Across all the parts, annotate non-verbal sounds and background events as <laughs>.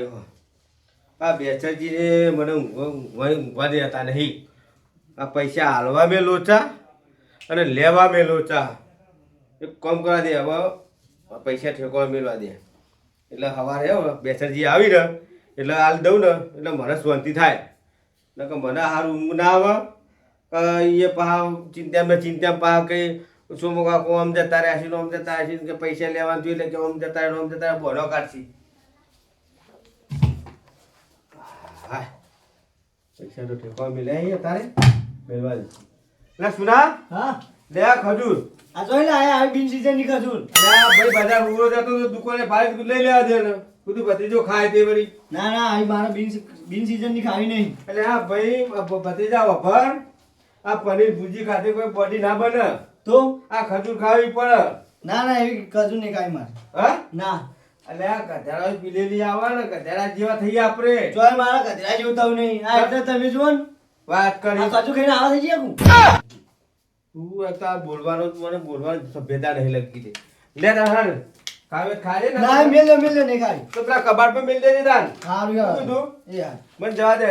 આવ્યો આ બેચરજીને મને ઊંઘવા ઊંઘવા દેતા નહીં. આ પૈસા હાલવા મેં લોચા અને લેવા મેં લોચા એક કામ કરવા દે, હવે પૈસા ઠેકવા મેળવા દે. એટલે સવારે બેચરજી આવી ને એટલે હાલ દઉં ને, એટલે મને શાંતિ થાય. નકર મને સારું ઊંઘ ના આવે એ ચિંતા ચિંતામાં ચિંતા પા કંઈ શું મોકા કો આમ જતા રહ્યા છે ને આમ જતા રહ્યા છે કે પૈસા લેવાનું જોઈ લે કે આમ જતા રહ્યા ને આમ જતા રહ્યા બોનો કાઢશી હાય પૈસા તો ઠેકવા મિલે અહીંયા તારે? મેળવા દે. લે સુના. હા. લે આ ખજૂર. આ જોઈ લે આ બિન સીઝનની ખજૂર આ ભાઈ બધા ઉરો જતો તો દુકાને ભાઈ લઈ લેવા દે ને. બધું ભત્રીજો ખાય તે વળી. ના ના આ મારા બિન બિન સીઝનની ખાવી નહીં. એટલે આ ભાઈ ભત્રીજા વભર આ પનીર ભુજી ખાતે કોઈ બોડી ના બને. તો? આ ખજૂર ખાવી પડે. ના ના એવી ખજૂર નહીં ખાવી મારે. હા? ના. એટલે આ ગધેડા પીલેલી આવે ને ગધેડા જેવા થઈ આપણે. જોઈ મારા ગધેડા જેવું થવું નહીં. આ એટલે તમે જુઓ ને. વાત કરી. સાચું ખાઈને આવા થઈ ગયા હું તું આ બોલવાનો મને બોલવાનો સભ્યતા નહીં લગી દે લે તાર હાલ કાવે ખાલે ને ના મેલ્યો મેલ્યો નહીં ખાલી તો પેલા કબાટ પર મેલ દેજે તાન સારું શું યાર તું યાર મને જવા દે.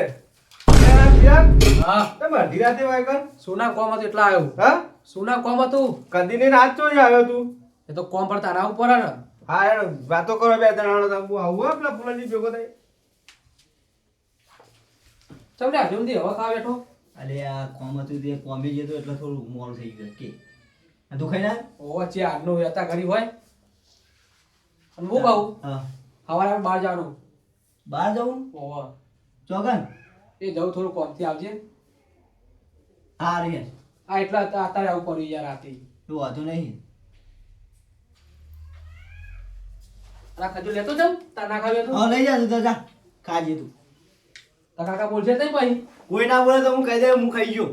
હા. તમે અઢી રાતે વાય સોના કોમ હતું એટલા આવ્યો. હા? સોના કોમ હતું? કદી ને રાત ચોઈ આવ્યો તું. એ તો કોમ પર તારા ઉપર ને હા યાર વાતો કરો બે ત્રણ હું આવું હો પેલા ફૂલાજી ભેગો થાય. ચમડ્યા રે જલ્દી હવે ખા બેઠો? અલે આ કોમ હતું તે કોમે જતો એટલે થોડું મોડું થઈ ગયું કે. આ તું ખાઈ ના ઓવા છે આજનો વેતા ઘડી હોય. અને હું કહું હા. સવારે આપણે બહાર જવાનું. બહાર જવું? ઓવા ચોગન? એ જવું થોડું કોમથી આવજે. હા રે. આ એટલા હતા અત્યારે આવું પડ્યું યાર રાતે. એવું વાંધો નહીં. આ ખજૂર લેતો જાઉં તાર ના ખાવી હતું હા લઈ જા તું તો જા. ખાજે તું. તાર કાકા બોલશે નહીં ભાઈ. કોઈ ના બોલે તો હું કહી દે હું ખાઈ ગયો.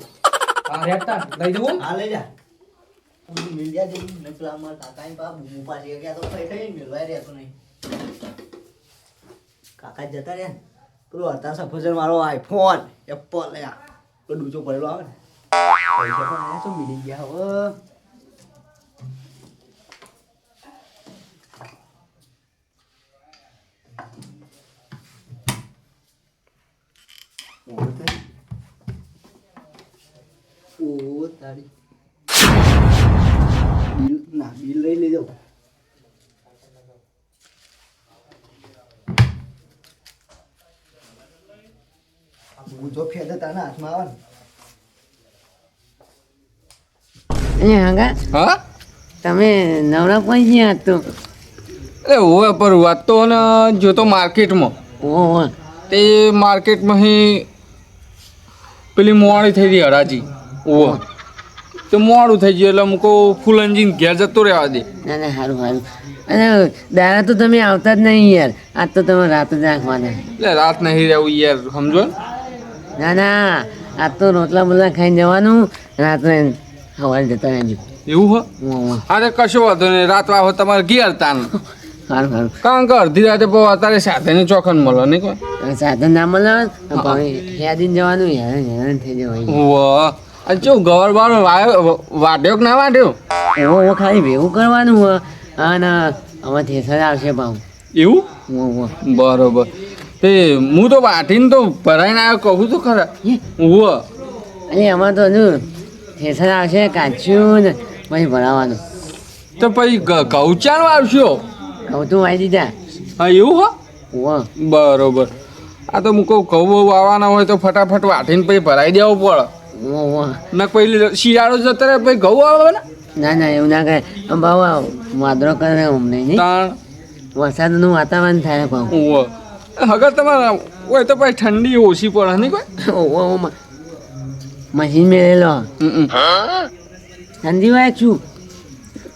હા રેપતા લઈ જવું હા. લઈ જા. હું મિલ્યા જઈ ને પેલા અમારા કાકાની પા બૂમો પાડી ગયા તો ખાઈ ખાઈ મિલવાય રહેતો નહીં. કાકા જતા રહ્યા ને પેલો હતા સફરજન મારો આઈફોન એપલ યા પેલો ડૂચો પડેલો આવે ને. પૈસા પણ તો મિલી ગયા હવે ઓ તારી ઓ તારી. બિલ ના બિલ લઈ લેજો. ગુજો ફેદ તારા હાથમાં આવે ને. હા? તમે નવરા પણ ગયા તો અરે ઓવે પર વાત તો ને જોતો માર્કેટમાં. ઓહો તે માર્કેટમાં પેલી મોડી થઈ ગઈ હરાજી. ઓવો તો મોડું થઈ ગયું એટલે હું કહું એન્જિન ઘેર જતો રહેવા દે. ના ના સારું સારું અને દાડા તો તમે આવતા જ નહીં યાર. આજ તો તમે રાત જ રાખવાના એટલે રાત નહીં રહેવું યાર સમજો ના? ના આજ તો રોટલા બોટલા ખાઈને જવાનું. રાત્રે સવારે જતા રહેજો. એવું હો? અરે કશો વાંધો નહીં રાત વાહો તમારે ઘેર તાન સારું સારું કારણ કે અડધી રાતે બહુ અત્યારે સાધન ચોખન મળે નહીં કોઈ? સાધન ના મળે યાદીને જવાનું હેરાન હેરાન થઈ જવાય. વાહ ગોળ બોળ વાઢ્યો કે ના વાઢ્યો એવો એવો ખાલી ભેગું કરવાનું હોય. અને આમાં થેસર આવશે ભાવ એવું? બરોબર. તે હું તો વાટીને તો ભરાઈને આવ્યો કહું તો ખરા. ઉવ. અને એમાં તો હજુ થેસર આવશે કાચ્યું ને પછી ભરાવાનું. તો પછી ગ- આવશો કૌતું તું વાઈ દીધા. હા એવું હો? બરોબર. આ તો હું કહું કહું બહુ વાવવાના હોય તો ફટાફટ વાટીને પછી ભરાઈ દેવું પડે. ને કોઈ શિયાળો જતો રહે પછી ઘઉં આવે ને? ના ના એવું ના કહે ભાવ આવો. વાદળો કરે અમને વરસાદનું વાતાવરણ થાય ભાવ. હગર તમારા હોય તો પછી ઠંડી ઓછી પડે નહીં કોઈ? મશીન મેળેલો ઠંડી વાય છું.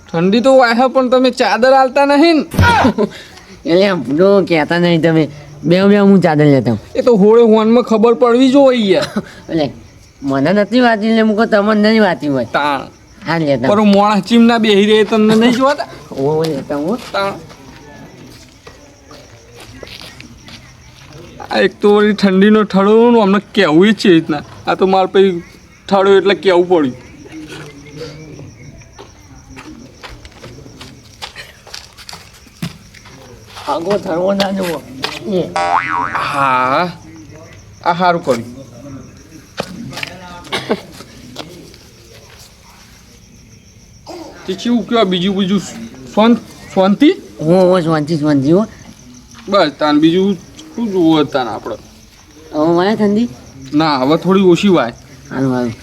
ઠંડી તો વાહે પણ તમે ચાદર આલતા નહીં ને? એટલે જો કહેતા નહીં તમે. બે બે હું ચાદર લેતા. એ તો હોળે હોનમાં ખબર પડવી જોઈએ. <laughs> એટલે મને નથી વાંચી એટલે મૂકો તમને નહીં વાંચી હોય. તાણ. હા લેતા પર મોણા ચીમના બેહી રહે તમને નહીં જોતા ઓ લેતા હું. તાણ. આ એક તો વળી ઠંડીનો ઠળો અમને કહેવું છે રીતના. આ તો મારે પછી ઠળો એટલે કહેવું પડ્યું. આગો થરવો ના એ. હા. આ સારું કર્યું. તે કેવું કહેવાય બીજું બીજું ફોન ફોનથી હું હું શાંતિ શાંતિ હો. બસ તાન બીજું શું જોવું તાન આપણે હવે વાય ઠંડી? ના હવે થોડી ઓછી વાય. હારું હારું.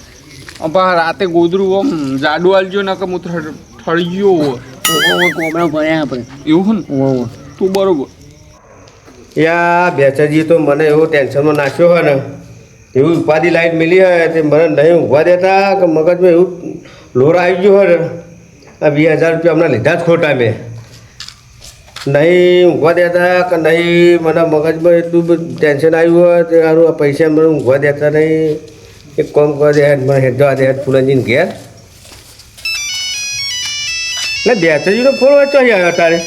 અપા રાતે ગોદરું આમ જાડું આલજો ને કે હું ઠળી ગયો. ઓ કોમડા ભર્યા આપણે. એવું હે ને તું બરોબર. યા બેચાજી તો મને એવું ટેન્શનમાં નાખ્યો હોય ને એવું ઉપાધિ લાઈટ મિલી હોય તે મને નહીં ઊંઘવા દેતા કે મગજમાં એવું લોરા આવી ગયો હોય ને. આ વીસ હજાર રૂપિયા હમણાં લીધા જ ખોટા મેં. નહીં ઊંઘવા દેતા કે નહીં, મને મગજમાં એટલું બધું ટેન્શન આવ્યું હોય તે સારું આ પૈસા મને ઊંઘવા દેતા નહીં. એક કોમ કરવા દે મને હેડવા દે ફૂલનજીને ઘેર. એટલે બેચાજીનો ફોન વાંચો આવ્યો તારે.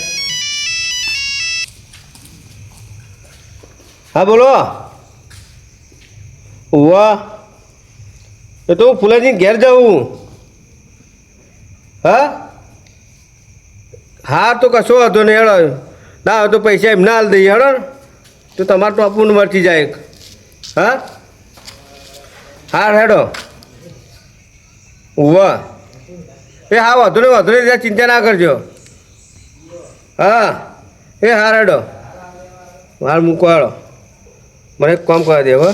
હા, બોલો. ઉવા. એ તો હું ફૂલાજીને ઘેર જાઉં. હા? હા, તો કશો હતો ને હેડો. ના તો પૈસા એમને હાલ દઈએ, હેડો. તો તમારે તો અપૂર્ણ મરચી જાય. હા? હા હેડો. ઉવા. એ હા, વાંધો નહીં વાંધો નહીં, ચિંતા ના કરજો. હા? એ હા હેડો. માર મૂકો, હેડો. મને એક કામ કરવા દે હવે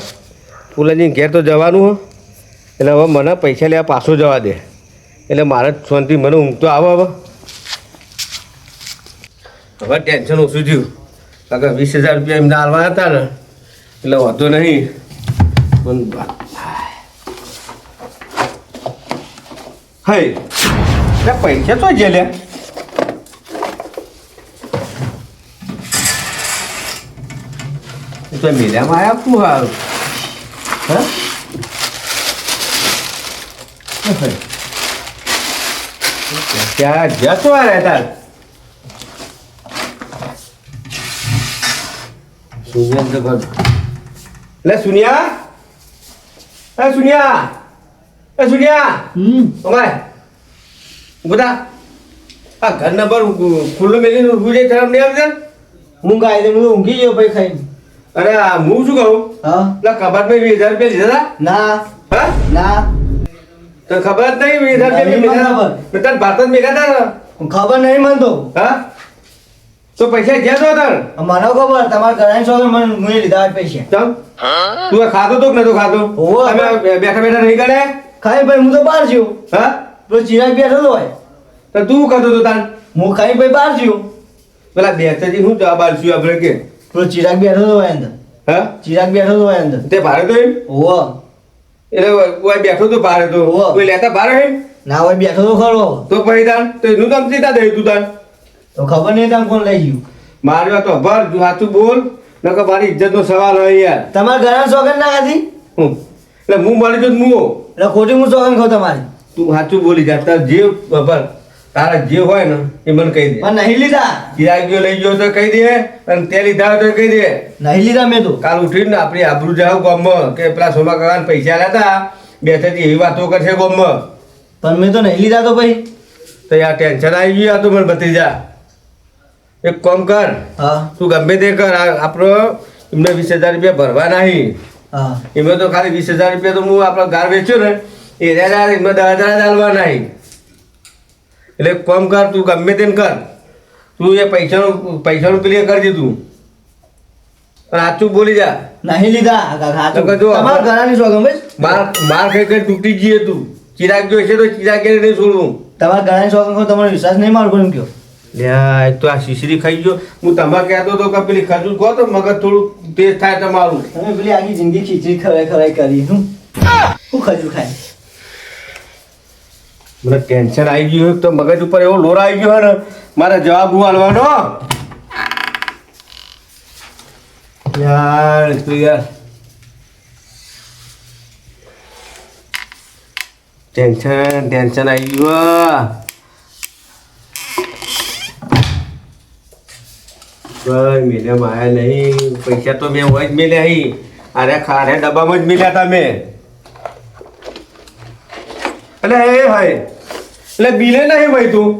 ફૂલાજી ઘેર તો જવાનું, હો. એટલે હવે મને પૈસા લેવા પાછો જવા દે. એટલે મારે શાંતિ મને ઊંઘ તો આવે હવે. હવે ટેન્શન ઓછું થયું. કારણ કે વીસ હજાર રૂપિયા એમને હાલવાના હતા ને, એટલે વાંધો નહીં. પણ હે પૈસા તો જે લે. એ તો મેળામાં આવ્યા શું સારું હા. ત્યાં જતો આ રહેતા સુનિયા લે સુનિયા. એ સુનિયા. એ સુનિયા. હમ. બધા આ ઘર નંબર ખુલ્લો મેલીને ઊભું જાય તરફ નહીં આવશે હું ગાય દે હું ઊંઘી ગયો ભાઈ ખાઈને. અરે હું શું કહું? હા. પેલા કબાટમાં વીસ હજાર રૂપિયા લીધા ના. હા? ના. તો ખબર જ નહીં વિધાન ભારત જ હતા ને? ખબર નહીં માનતો તો. હા? તો પૈસા ગયા તો તને મને ખબર તમારા ઘણા છો મને મુએ લીધા પૈસા. તમ તું ખાતો તો કે નતો ખાતો ઓ અમે બેઠા બેઠા નહીં કરે? ખાઈ ભાઈ હું તો બહાર જ્યો હા? પેલો ચિરાગ બેઠો તો હોય. તો તું કરતો તો તાર? હું ખાઈ ભાઈ બહાર જ્યો પેલા બેચાજી હું જવાબ આલશું આપણે કે? પેલો ચિરાગ બેઠો તો હોય અંદર. હા? ચિરાગ બેઠો તો હોય અંદર. તે ભારે તો એમ? ઓવો એટલે કોઈ બેઠો તો ભારે તો. કોઈ લેતા ભારે હે? ના હોય બેઠો તો ખરો. તો પછી તાન તો એનું તમ ચીતા દે તું તાન? તો ખબર નહીં તાન કોણ લઈ ગયું. મારી તો ભર સાચું બોલ નકર મારી ઇજ્જતનો સવાલ હોય યાર. તમારા ઘણા સોગન ના હતી હું? એટલે હું મળી જો હું એટલે ખોટી હું સોગન ખાઉં તમારી? તું સાચું બોલી જા તાર જે ખબર તારા જે હોય ને એ મને કહી દે. પણ નહીં લીધા. ચિરાગ ગયો લઈ ગયો તો કહી દે અને તે લીધા હોય તો કહી દે. નહીં લીધા મેં તો. કાલ ઉઠીને ને આપણી આબરૂ જાવ ગામમાં કે પેલા સોમા કાકાને પૈસા લેતા બે થતી એવી વાતો કરશે ગામમાં. પણ મેં તો નહીં લીધા તો ભાઈ. તો યાર ટેન્શન આવી ગયું આ તો મને બતી જા એક કામ કર હા. તું ગમે તે કર આપણો એમને વીસ હજાર રૂપિયા ભરવા નહીં. હા. એમાં તો ખાલી વીસ હજાર રૂપિયા તો હું આપણો ગાર વેચ્યો ને એ રહ્યા એમાં દસ હજાર જ આલવા નહીં. એટલે કોમ કર તું ગમે તેને કર. તું એ પૈસાનું પૈસાનું ક્લિયર કરી દીધું અને આચું બોલી જા. નહીં લીધા. તમારા ઘણાની સોગન ભાઈ માર માર ખાઈ ખાઈ તૂટી જઈએ તું ચિરાગ જો છે તો ચિરાગ કે નહીં છોડવું. તમારા ઘરાની ખાઉં તમારો વિશ્વાસ નહીં મારું એમ કયો? લ્યા તો આ શીશરી ખાઈ ગયો. હું તમારે કહેતો તો કે પેલી ખજૂર કહો તો મગજ થોડું તેજ થાય તમારું. તમે પેલી આખી જિંદગી ખીચડી ખવાય ખવાય કરી હું હું ખજૂર ખાય મને ટેન્શન આવી ગયું તો મગજ ઉપર એવો લોર આવી ગયો ને, મારે જવાબ હું આલવાનો? યાર તો યાર? ટેન્શન ટેન્શન આવી ગયું કોઈ મેલે માયા નહીં. પૈસા તો મેં હોય જ મેલ્યા અહીં. અરે ખારે ડબ્બામાં જ મેલ્યા હતા મેં. એટલે એ ભાઈ. એટલે બિલે નહીં ભાઈ તું.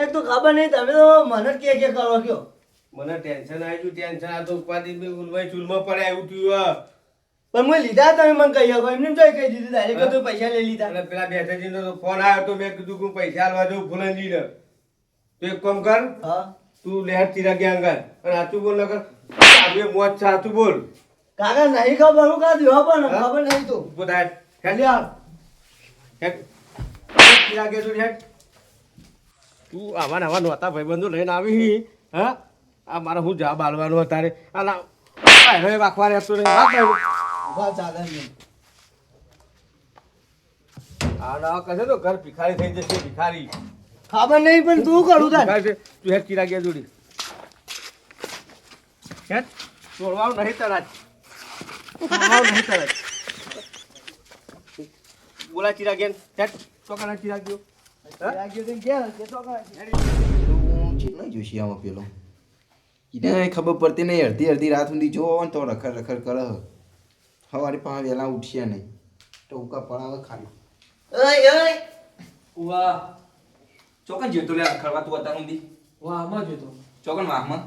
એ તો ખબર નહીં તમે તો મને જ કે કે કરો કયો મને ટેન્શન આવી ગયું ટેન્શન આ તો ઉપાધિ મેં ઉલવાઈ ચૂલમાં પડે આવ્યું થયું પણ મેં લીધા તમે મને કહી શકો. એમને જોઈ કહી દીધું ડાયરેક્ટ તો પૈસા લઈ લીધા. અને પેલા બેઠાજીનો તો ફોન આવ્યો તો મેં કીધું કે હું પૈસા આલવા જઉં ફૂલનજીને તું એક કામ કર હા. તું લેહર તીરા ગયા અંગર અને સાચું બોલ નકર ચાલુ મોત છે, સાચું બોલ. કાકા નહીં ખબર હું કાઢ દો પણ ખબર નહીં તો. ઊભો થાય. લ્યો. હેડ. હેડ, તું આવા ને આવા નહોતા ભાઈબંધો લઈને આવી હા આ મારે હું જવાબ આલવાનો તારે આ હવે વાખવા રહેતો નહીં. વાત. વાત ચાલે નહીં. આ ના કહેશે તો ઘર ભિખારી થઈ જશે ભિખારી. ખબર નહીં પણ તું કરું તાર. તું હેડ તીરા ગયા જોડી. હેડ તોડવાનું નહીં તરાજ તોડવાનું નહીં તરાજ બોલા ચીરા ગયા હેડ. ચોકાના ચીરા રાખજો. તો તો જોશી આમાં પેલો? એને ખબર પડતી નહીં અડધી અડધી રાત સુધી જોવો ને તો રખડ રખડ કરે સવારે પાંચ વહેલા ઉઠશે નહીં. ટોકા પડાવે ખાલી. વાહ ચોકન જીવતો લે ખરવા તું અત્યાર સુધી? વાહ આમાં જોતો ચોકન વાહમાં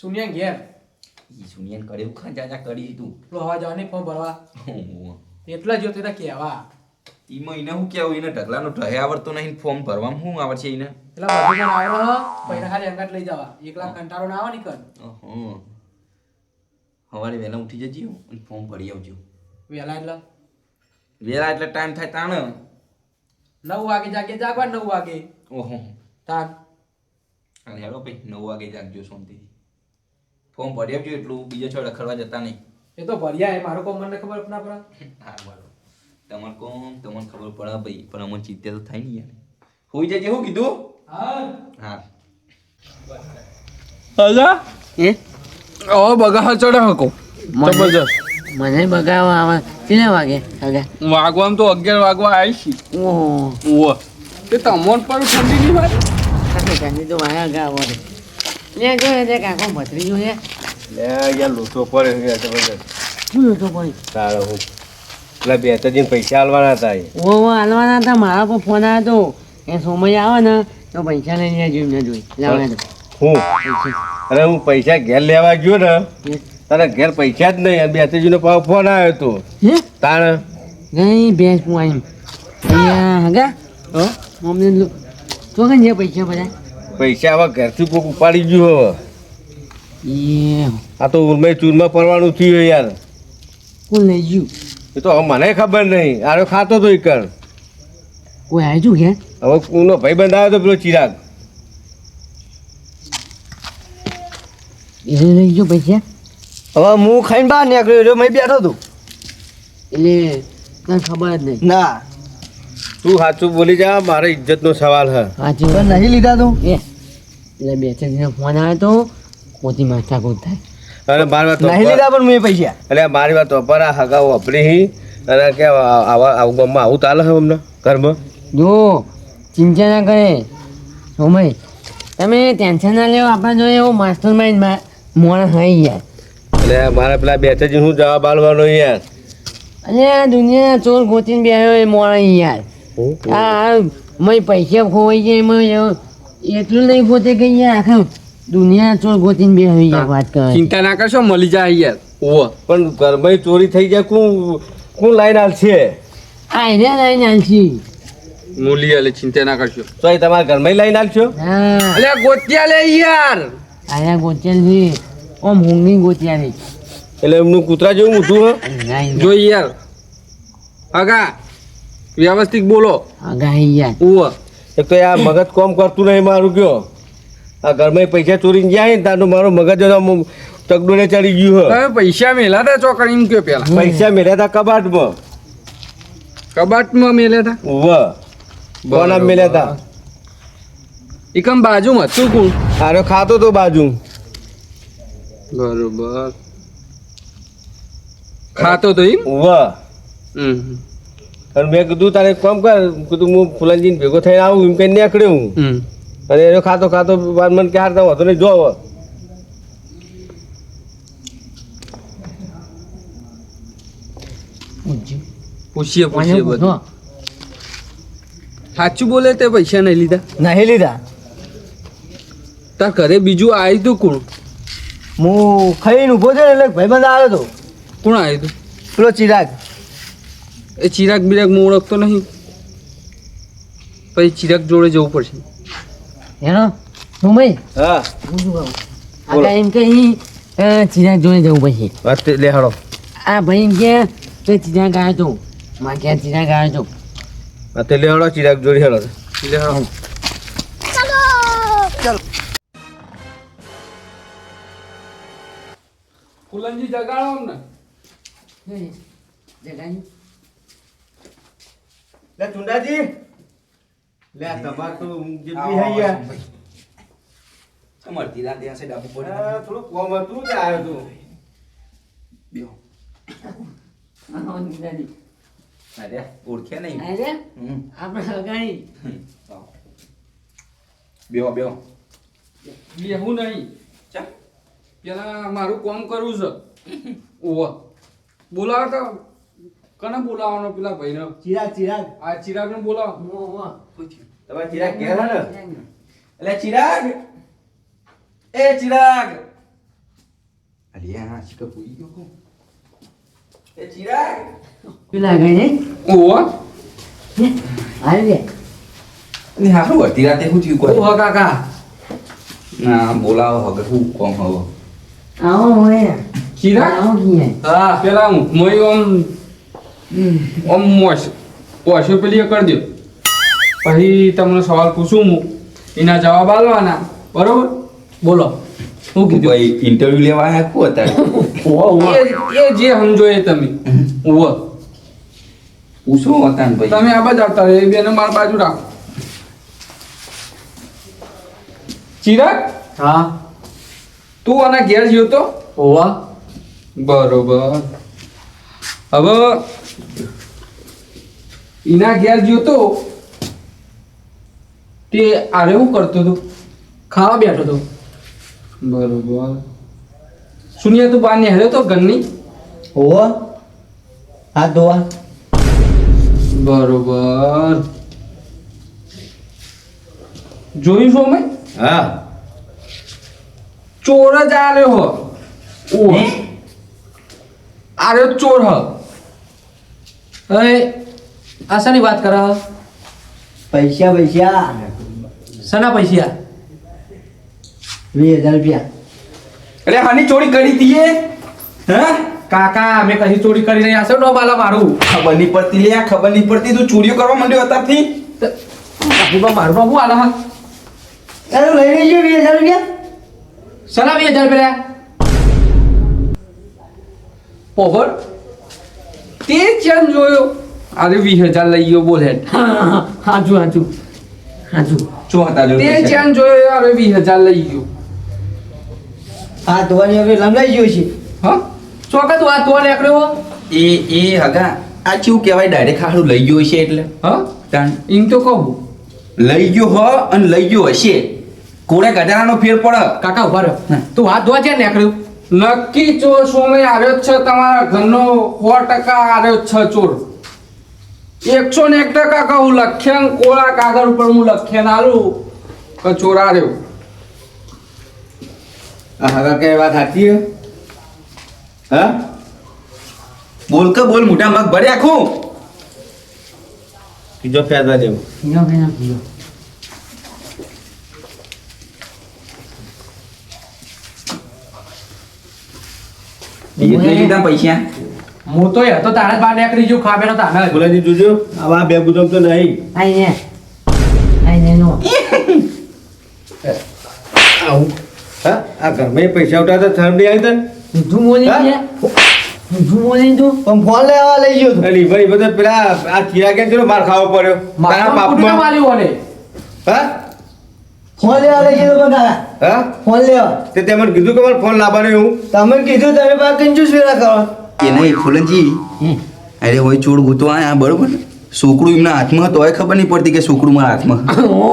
સુનિયા ઘેર. ઈ સુનિયન કરે ખાન જાજા કરી તું લો હવા જવાની ફોર્મ ભરવા. એટલા જોતો હતા કેવા ઈમાં એને હું કેવું? એને ઢગલાનો ઢહે આવડતો નહીં ફોર્મ ભરવામાં શું આવડશે એને એટલે બધું પણ આવ્યો પૈસા ખાલી અંગત લઈ જવા. એકલા કંટાળો ના આવે નીકળ. સવારે વહેલા ઉઠી જજો અને ફોર્મ ભરી આવજો. વહેલા એટલે? વહેલા એટલે ટાઈમ થાય તાણ. નવ વાગે જાગે જાગવા નવ વાગે. ઓહો. તાન અને હેડો ભાઈ નવ વાગે જાગજો શાંતિથી. ફોર્મ ભરી આવજો એટલું બીજો છોડ રખડવા જતા નહીં. એ તો ભર્યા એ મારો કોમ મને ખબર ના પડે. <laughs> હા બરાબર તમારે કોમ તમને ખબર પડે ભાઈ પણ અમને ચિંતા તો થાય ને યાર. હોઈ જજે હું કીધું? હા. હા અલા? એ ઓ બગા ચડે હકો. જબરજસ્ત. મને બગાવા આવે. કેટલા વાગે? આગા વાગવામ તો અગિયાર વાગવા આવી છી. ઓહો. ઓહ તે તમોન પર ઠંડી નહીં કાકે કાની તો વાયા ગા લે જો એ કાકો ભત્રી જો છે. લે યાર લોચો પડે હે જબરજસ્ત. શું હતો કોઈ તારે હું. પેલા ત્રણ પૈસા આલવાના હતા. ઓ હાલવાના હતા. મારા પર ફોન આવ્યો હતો એ સમય આવે ને તો પૈસા લઈને જોઈ. ન જોઈ. લાવવા હું અરે હું પૈસા ઘેર લેવા ગયો ને તારા ઘેર પૈસા જ નહીં. બે ત્રણ પાછો ફોન આવ્યો હતો હે? તાણ? નહીં ભેંસ હું અહીંયા હગા? હો? તો કઈ છે પૈસા બધા? પૈસા આવા ઘરથી કોક ઉપાડી ગયું હવે. આ તો ઉર્મે ચૂરમાં પડવાનું થયું યાર. કોણ લઈ ગયું? એ તો હવે મને ખબર નહીં. આરો ખાતો તો કર. કોઈ આવ્યું કે હવે કોનો ભાઈ બંધ આવ્યો તો પેલો ચિરાગ. એને લઈ ગયો પૈસા? હવે હું ખાઈને બહાર નીકળ્યો એટલે મેં બેઠો હતો એટલે તને ખબર જ નહીં. ના. તું સાચું બોલી જા મારે ઇજ્જતનો સવાલ હે. સાચી નહીં લીધા તું. એ. એટલે બે ચાર દિવસ ફોન આવ્યો તો મોટી માથા કૂદ થાય. અને મારી વાત નહીં લીધા પણ મેં પૈસા. એટલે મારી વાત પર આ હગાઓ અપરી હી. અને કે આવા આવું ગામમાં આવું ચાલે છે અમને ઘરમાં? જો ચિંતા ના કરે. સમય તમે ટેન્શન ના લેવો આપણે જોઈએ એવો માસ્ટર માઇન્ડ મોણ હઈ યાર. એટલે મારા પેલા બેઠાજી હું જવાબ આલવાનો યાર? અને આ દુનિયા ચોર ગોતીને બેહ્યો એ મોણ યાર. આ મય પૈસા ખોવાઈ જાય એમાં એટલું નહીં પોતે કે યાર આખા દુનિયા ચોર ગોતીને બેહ્યો યાર વાત કરે ચિંતા ના કરશો મળી જાય યાર. ઓ પણ ઘરમાં ચોરી થઈ જાય કું કું લાઈન આલશે આ એને લાઈન આલશી મૂલી એટલે ચિંતા ના કરશો. તો એ તમારા ઘરમાં લાઈન આલશો અલે ગોતિયા લે યાર. આયા ગોતિયા લે ઓમ ઊંઘની ગોતિયા લે એટલે એમનું કૂતરા જેવું ઊઠું હે? જો યાર. આગા. વ્યવસ્થિત બોલો. આગા યાર. ઓ એક તો આ મગજ કોમ કરતું નહીં મારું કયો. આ ઘરમાં પૈસા ચોરીને જાય ને તારું મારું મગજ આમ તગડોળે ચડી ગયું હે. પૈસા મેલા હતા ચોકડી એમ કયો પેલા? પૈસા મેળ્યા હતા કબાટમાં. કબાટમાં મેલ્યા હતા ઉવ્વ બોના મેલ્યા હતા એકમ બાજુમાં શું કું આરો ખાતો તો બાજુ. બરોબર. ખાતો તો એમ? હમ. અને મેં કીધું તારે કોમ કર કીધું હું ફુલાનજીને ભેગો થઈને આવું એમ કઈ નીકળ્યો હું. હમ. અને એનો ખાતો ખાતો વાત મને ક્યારે હાર હતો નહીં જો હવે. પૂછીએ પૂછીએ બધું. સાચું બોલે તે પૈસા નહીં લીધા? નહીં લીધા. તાર ઘરે બીજું આવ્યું તું કોણ? હું ખાઈને ઊભો થયો ને એટલે ભાઈબંધ આવ્યો હતો કોણ આવ્યું હતું પેલો ચિરાગ. એ ચિરાગ બિરાગ હું ઓળખતો નહીં. પછી ચિરાગ જોડે જવું પડશે. હેલો ઉમય હા. હું શું કહું આગળ એમ કે ઈ, જોઈ જવું પછી વાત લે હાડો આ ભાઈ એમ કે તે ચિરાગ આવ્યો તો માં ક્યાં ચિરાગ ગાય તો આ તે લે હાડો ચિરાગ જોડી હાડો. લે હાલો. ફુલનજી જગાડો અમને. જગાડ્યું? લે ચુંડાજી. લે તમાર તો જે બી આવો, હઈ ગયા ભાઈ. સમરતી રાતે હશે ડાબુ પડી. આ થોડું કોમ હતું કે આવ્યો તું બેહો. આવો નીકળ્યા. અરે, ઓળખ્યા નહીં. અરે આપણે. આવો. બેહો બેહો. બેહું નહીં. ચા. પેલા મારું કોમ કરવું છે. ઓવા. બોલાવો તો. કને બોલાવવાનો પેલા ભાઈને ચિરાગ ચિરાગ. આ ચિરાગને બોલાવો. ઓ, ઓ. તમારે ચિરાગ ઘેર હે ને. એટલે ચિરાગ? એ ચિરાગ! અરે હા શીખર પૂરી ગયો કોણ? એ ચિરાગ! પેલા નહીં? ઓવા આવી. ને હારું અડધી રાતે શું થયું કોઈ? ઓવા કાકા. ના બોલાવો હવે શું કોમ હવે? આવો મોય. ચિરાગ? આવો કીએ. હા પેલા મોય આમ આમ મોશ પોશો પેલી કરી દો પછી તમને સવાલ પૂછું હું. એના જવાબ આલવાના. બરોબર? બોલો. શું કીધું? ભાઈ ઇન્ટરવ્યુ લેવા આયા કો હતા એ એ જે. સમજો એ તમે. ઉવો. પૂછો હતા ને ભાઈ. તમે આ બાજુ આવતા રહો. એ બેને માર બાજુ રાખો. ચિરાગ? હા. તું આના ઘેર ગયો તો? ઓવા બરોબર. હવે એના ઘેર ગયો તો? તે આરે શું કરતો હતો? ખાવા બેઠો તો બરોબર. સુનિયા તું બહાર નીકળ્યો તો ઘરની? હોવો. હા ધોવા. બરોબર. જોયું છું મેં હા. ચોર જ આર્યો હો. ઓ આર્યો ચોર હ. હવે આશાની શાની વાત કરે પૈસા પૈસા. શાના પૈસા? વીસ હજાર રૂપિયા. અરે હાની ચોરી કરી દીએ? હે? કાકા મેં કશી ચોરી કરી નહીં. આસો ડોબાલા મારું? ખબર નહીં પડતી લે ખબર નહીં પડતી. તું ચોરીઓ કરવા માંડ્યો અત્યારથી? બાપુબા મારું બાપુ આલા હા. અરે લઈ લેજો વીસ હજાર રૂપિયા. સના વીસ હજાર રૂપિયા પોહર તે ચેન જોયો. અરે વીસ હજાર લઈ ગયો બોલ. હેડ હા, હાચું શું હતા જો તે ચેન જોયો અરે વીસ લઈ ગયો. હાથ ધોવાની હવે લંબાઈ ગયો છે. હા? ચોકા તું આ તો નીકળ્યો એ એ હગા આ શું કહેવાય? ડાયરેક્ટ હારું લઈ ગયો હશે એટલે. હા? એમ તો કહું. લઈ ગયો હો અને લઈ ગયો હશે. કોડે ગજારાનો ફેર પડે? કાકા ઊભા રહ્યો તું હાથ ધોવા છે નીકળ્યું? નક્કી ચોર સોમે આવ્યો છે તમારા ઘરનો સો ટકા આવ્યો છે ચોર. એકસો ને એક ટકા કહું લખ્યાન કોળા કાગળ ઉપર હું લખ્યાન આલું કે ચોરા રહ્યો હવે કઈ વાત સાચી હા? બોલ કે બોલ મોટા મગ ભરી આખું. બીજો ફેરવા દેવો પૈસા? હું તો હતો તારે બહાર નીકળી ગયું ખા બેઠો તાને જ. બોલાજી જોજો આવા બે ગુદમ તો નહીં. આઈ ને આઈ ને. નો આવું હા? આ ઘરમાં પૈસા ઉઠાવતા થરડી આવી તને? ઊંધું? ગયા ઊંધું બોલી તું પણ ફોન લેવા લઈ ગયો અલી ભાઈ બધા પેલા આ ચિરા કે ચલો માર ખાવો પડ્યો. તારા મારું કુટુંબ પાપમાં હા? ફોન લેવા લઈ ગયો કાકા હા? ફોન લેવા. તે તે મને કીધું કે મારે ફોન લાવવાનો એવું? તમે કીધું તમે પાસે કંજૂસ વેરા કરો. એ નહીં ફૂલનજી અરે હોય ચોર ગૂંતો આયા બરોબર. છોકરું એમના હાથમાં તોય ખબર નહીં પડતી કે છોકરું મારા હાથમાં.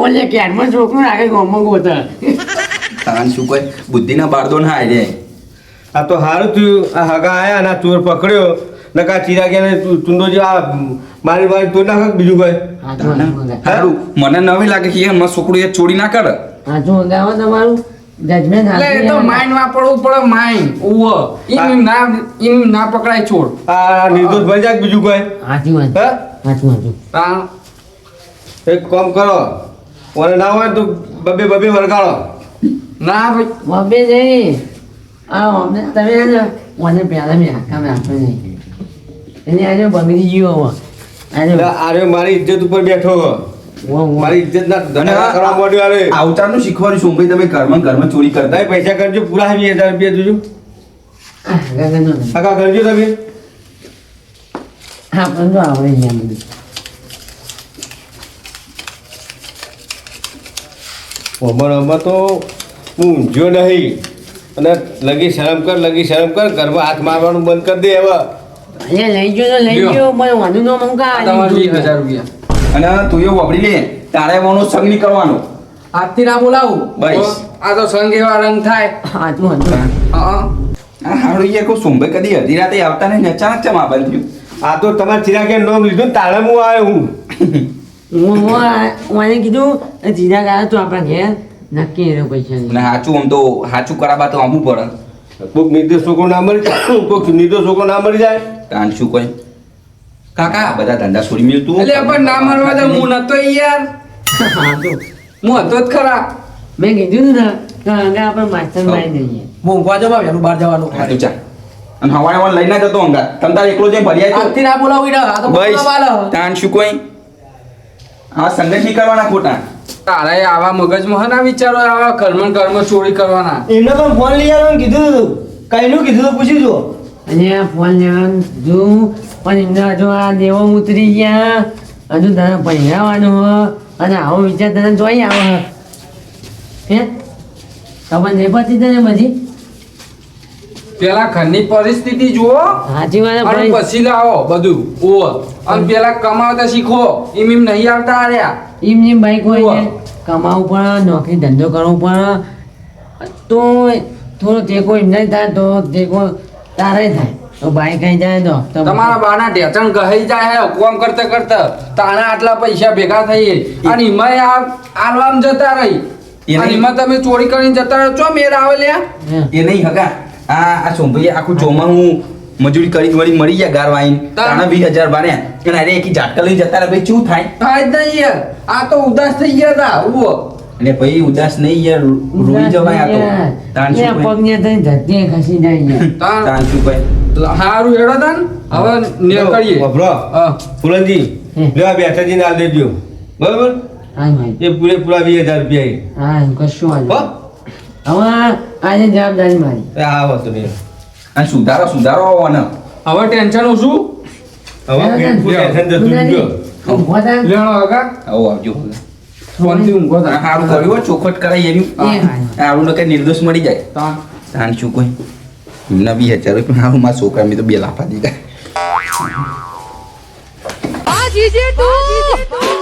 ઓલે ક્યારમાં છોકરું રાખે ગોમાં ગોતા. કારણ શું કોઈ બુદ્ધિના બારદો ના આવી જાય આ તો સારું થયું. આ હગા આયા ના ચોર પકડ્યો. નકા ચિરા ગયા ચુંદો જે આ મારી મારી તો નાખ બીજું હાચું સારું મને નવી લાગે કે એમાં છોકરું એ ચોરી ના કરે. હાચું હંગાવો તમારું? જજમેન્ટ એટલે તો માઇન્ડ વાપરવું પડે માઇન્ડ ઉવ. ઈમ ના ઈમ ના પકડાય છોડ. આ નિર્દોષ ભાઈ જાય બીજું કોઈ? હાચી વાત. હે? સાચું વાત. હા. એક કામ કરો. ઓરે ના હોય તો બબે બબે વરગાડો ના ભાઈ. બબે જઈ. આ અમને તમે મને પહેલા મેં હાકા મેં આપ્યો નહીં. એની આજે બગડી ગયો આજે આરે મારી ઇજ્જત ઉપર બેઠો હો. મારી ઇજ્જત ના કરવા આવતારનું છું ભાઈ તમે ઘરમાં ચોરી કરતા પૈસા કરજો પૂરા વીસ હજાર રૂપિયા જોજો. કાકા કરજો તમે. હા પણ તો આવડે ગયા બધું. અમાર આમાં તો હું ઊંઝ્યો નહીં. અને લગી શરમ કર લગી શરમ કર ઘરમાં હાથ મારવાનું બંધ કરી દે હવે. લઈ જો લઈ જો મને વાંધો ન મંગા તમારે વીસ હજાર રૂપિયા. અને તું એ વાપરી લે તારે એવાનો સંગ નહીં કરવાનો આજથી ના બોલાવું. બસ. આ તો સંગ એવા રંગ થાય. હાચું હા હાડું એ યાર કોઈ સોમભાઈ કદી અડધી રાતે આવતા નહીં ને અચાનક ચમ આ બંધ્યું આ તો તમારે ચિરાગે નોમ લીધું ને તારે હું આવ્યો હું? હું હું મને કીધું સીધા ગયા તો આપણા ઘેર નક્કી એનો પૈસા ના સાચું આમ તો સાચું કરાવવા તો આવવું પડે કોઈક નિર્દોષ છોકરો ના મરી જાય કોઈક નિર્દોષ છોકરો ના મરી જાય. તાન શું કોઈ? કાકા આ બધા ધંધા છોડી મેલ તું. એટલે પણ ના મારવા દે હું નતો યાર. હું હતો જ ખરા. મેં કીધું ને કે આપણે માસ્ટર મારી દઈએ. મોંઘવા જવા એનું બહાર જવાનું હા તો ચાલ અને હવારે હવારે લઈને જતો અંગા તમ તારે એકલો જઈને ભર્યા આવ્યો આથી ના બોલાવી ના આ તો બસ. બોલાવા. આલો. તાન શું કોઈ? આ સંગત નહીં કરવાના ખોટા? તારે આવા મગજમાં ના વિચારો આવા કર્મ કર્મ ચોરી કરવાના. એમને પણ ફોન લઈ આવ્યો કીધું કઈ કઈનું કીધું હતું પૂછી જો અને ફોન લેવાનું કીધું પણ એમને હજુ આ દેવો ઉતરી ગયા હજુ તને પહેરાવાનું હ અને આવો વિચાર તને જોઈ આવે હ. ખબર નહીં પડતી તને બધી? પેલા ઘરની પરિસ્થિતિ જુઓ સાચી વાત પછી લાવો બધું ઓ અને પેલા કમાવતા શીખો. એમ એમ નહીં આવતા આર્યા. એમ ઈમ બાઈક હોય. કમાવું પણ નોકરી ધંધો કરવો પણ તો થોડો ટેકો એમને થાય તો ટેકો તારે થાય. તો બાઈક આવી જાય તો? તમારા બાના ઢેચણ ગહી જાય હે કોમ કરતા કરતા. તાણા આટલા પૈસા ભેગા થઈએ અને એમાંય આ આલવામ જતા રહી. અને એમાં તમે ચોરી કરીને જતા રહો. ચો મેર આવે લ્યા? એ નહીં હગા. આ આ સોમભાઈ આખું ચોમાં હું મજૂરી કરી વળી મળી ગયા ગાર વાઈન. તાણા વીસ હજાર બાર્યા અને અરે એકી ઝાટકા લઈને જતા રહે ભાઈ શું થાય? થાય જ નહીં યાર. આ તો ઉદાસ થઈ ગયા હતા ઉવો. અને પછી ઉદાસ નહીં યાર રોઈ જવાય આ તો. તાન ને શું પગને તો ધરતી ખસી જાય તાન. શું ભાઈ હારું એડો તાન. હવે નીકળીએ. બબરો ફુલનજી હમ. લેવા બેઠાજીને આલ દેજો બરાબર? હા ભાઈ એ પૂરેપૂરા વીસ હજાર રૂપિયા હા કશું વાંધો હવે આજે જવાબદારી મારી. એ આ વસ્તુ નહીં. આ સુધારો સુધારો આવવાનો. હવે ટેન્શન ઓછું હવે ટેન્શન જતું રહ્યું. લેણો આગા આવો આવજો ફોનથી ઊંઘો થાય. સારું કર્યું હો, ચોખવટ કરાય એની. સારું ને કઈ નિર્દોષ મળી જાય. તાણ શું કોઈ. એમના બી હજાર રૂપિયા. હારું મારા છોકરા મેં તો બે લાફા દીધા આ જીજે તું!